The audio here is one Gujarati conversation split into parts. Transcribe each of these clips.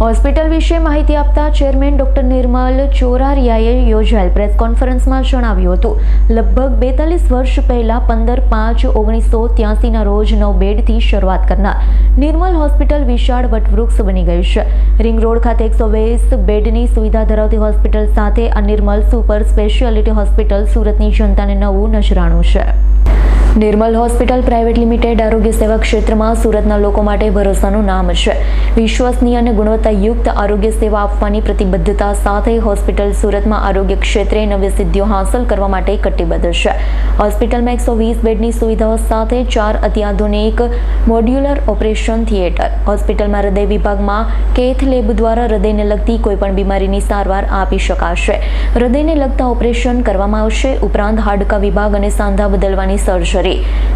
હોસ્પિટલ વિશે માહિતી આપતા ચેરમેન ડોક્ટર નિર્મલ ચોરારિયાએ યોજાયેલ પ્રેસ કોન્ફરન્સમાં જણાવ્યું હતું, લગભગ બેતાલીસ વર્ષ પહેલા પંદર પાંચ ઓગણીસો ત્યાસીના રોજ નવ બેડથી શરૂઆત કરનાર નિર્મલ હોસ્પિટલ વિશાળ વટવૃક્ષ બની ગયું છે. રિંગ રોડ ખાતે એકસો વીસ બેડની સુવિધા ધરાવતી હોસ્પિટલ સાથે આ નિર્મલ સુપર સ્પેશિયાલિટી હોસ્પિટલ સુરતની જનતાને નવું નજરાણું છે. નિર્મલ હોસ્પિટલ પ્રાઇવેટ લિમિટેડ આરોગ્ય સેવા ક્ષેત્રમાં સુરતના લોકો માટે ભરોસાનું નામ છે. વિશ્વસનીય અને ગુણવત્તાયુક્ત આરોગ્ય સેવા આપવાની પ્રતિબદ્ધતા સાથે હોસ્પિટલ સુરતમાં આરોગ્ય ક્ષેત્રે નવી સિદ્ધિઓ હાંસલ કરવા માટે કટિબદ્ધ છે. હોસ્પિટલમાં એકસો વીસ બેડની સુવિધાઓ સાથે ચાર અત્યાધુનિક મોડ્યુલર ઓપરેશન થિયેટર. હોસ્પિટલમાં હૃદય વિભાગમાં કેથ લેબ દ્વારા હૃદયને લગતી કોઈપણ બીમારીની સારવાર આપી શકાશે. હૃદયને લગતા ઓપરેશન કરવામાં આવશે. ઉપરાંત હાડકા વિભાગ અને સાંધા બદલવાની સર્જરી.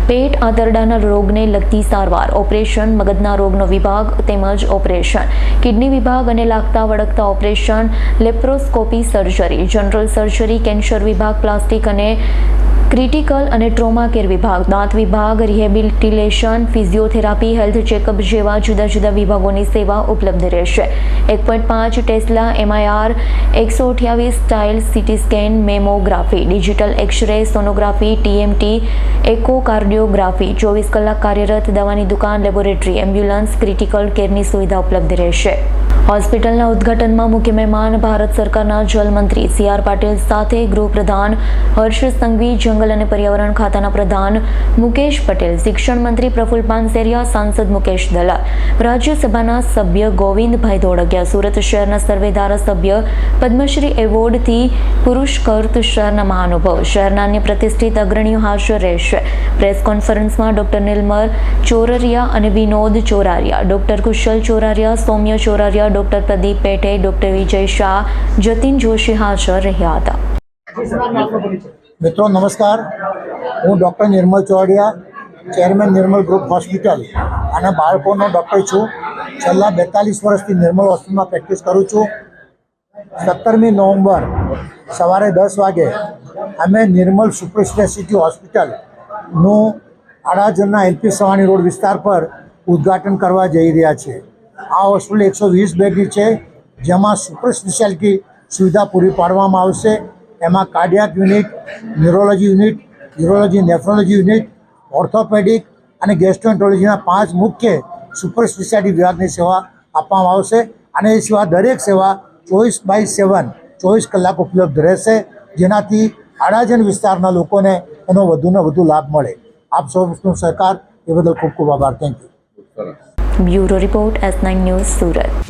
પેટ આંતરડાના રોગને લગતી સારવાર. ઓપરેશન મગજના રોગનો વિભાગ તેમજ ઓપરેશન. કિડની વિભાગ અને લાગતા વળગતા operation, laparoscopy surgery, general surgery, cancer વિભાગ, પ્લાસ્ટિક અને ક્રિટિકલ અને ટ્રોમા કેર વિભાગ, દાંત વિભાગ, રિહેબિલિટેશન, ફિઝિયોથેરાપી, હેલ્થ ચેકઅપ જેવા જુદા જુદા વિભાગોની સેવા ઉપલબ્ધ રહેશે. એક પોઈન્ટ પાંચ ટેસ્લા એમઆઈઆર એકસો અઠ્યાવીસ style CT scan mammography, digital x ray, sonography TMT echocardiography, ચોવીસ કલાક કાર્યરત દવાની દુકાન, લેબોરેટરી, એમ્બ્યુલન્સ, ક્રિટિકલ કેરની સુવિધા ઉપલબ્ધ રહેશે. હોસ્પિટલના ઉદ્ઘાટનમાં મુખ્ય મહેમાન ભારત સરકારના જલમંત્રી સી આર પાટીલ સાથે ગૃહપ્રધાન હર્ષ સંઘવી જંગલ અને પર્યાવરણ ખાતાના પ્રધાન મુકેશ પટેલ, શિક્ષણ મંત્રી પ્રફુલ પાનસેરિયા, સાંસદ મુકેશ દલાલ, રાજ્યસભાના સભ્ય ગોવિંદભાઈ ધોળકિયા, સુરત શહેરના સર્વે ધારાસભ્ય પદ્મશ્રી એવોર્ડથી પુરુષકર્ત શહેરના મહાનુભવ, શહેરના અન્ય પ્રતિષ્ઠિત અગ્રણીઓ હાજર રહેશે. પ્રેસ કોન્ફરન્સમાં ડોક્ટર નિર્મલ ચોરરિયા અને Vinod Chorariya, doctor Kushal Chorariya, Saumya Chorariya, doctor Pradeep Pete doctor Vijay Shah, Jatin Joshi હાજર રહ્યા હતા. મિત્રો, નમસ્કાર. હું doctor Nirmal Chodiya chairman Nirmal group hospital. અને બાળકોનો ડૉક્ટર છું. છેલ્લા બેતાલીસ વર્ષથી નિર્મલ હોસ્પિટલમાં પ્રેક્ટિસ કરું છું. સત્તરમી નવેમ્બર સવારે દસ વાગે અમે નિર્મલ સુપર સ્પેશિયાલિટી હોસ્પિટલનું અડાજણના એલપી સવાણી રોડ વિસ્તાર પર ઉદ્ઘાટન કરવા જઈ રહ્યા છીએ. આ હોસ્પિટલ એકસો વીસ બેડની છે, જેમાં સુપર સ્પેશિયાલિટી સુવિધા પૂરી પાડવામાં આવશે. એમાં cardiac unit, neurology unit, urology nephrology unit, orthopaedic અને ગેસ્ટ્રોન્ટોલોજીના પાંચ મુખ્ય સુપર સ્પેશિયાલિટી વિભાગની સેવા આપવામાં આવશે. અને એ સિવાય દરેક સેવા ચોવીસ બાય સેવન, ચોવીસ કલાક ઉપલબ્ધ રહેશે, જેનાથી આડાજન વિસ્તારના લોકોને એનો વધુને વધુ લાભ મળે. આપ સૌનો સહકાર, એ બદલ ખૂબ ખૂબ આભાર. Thank you bureau report S nine news Surat.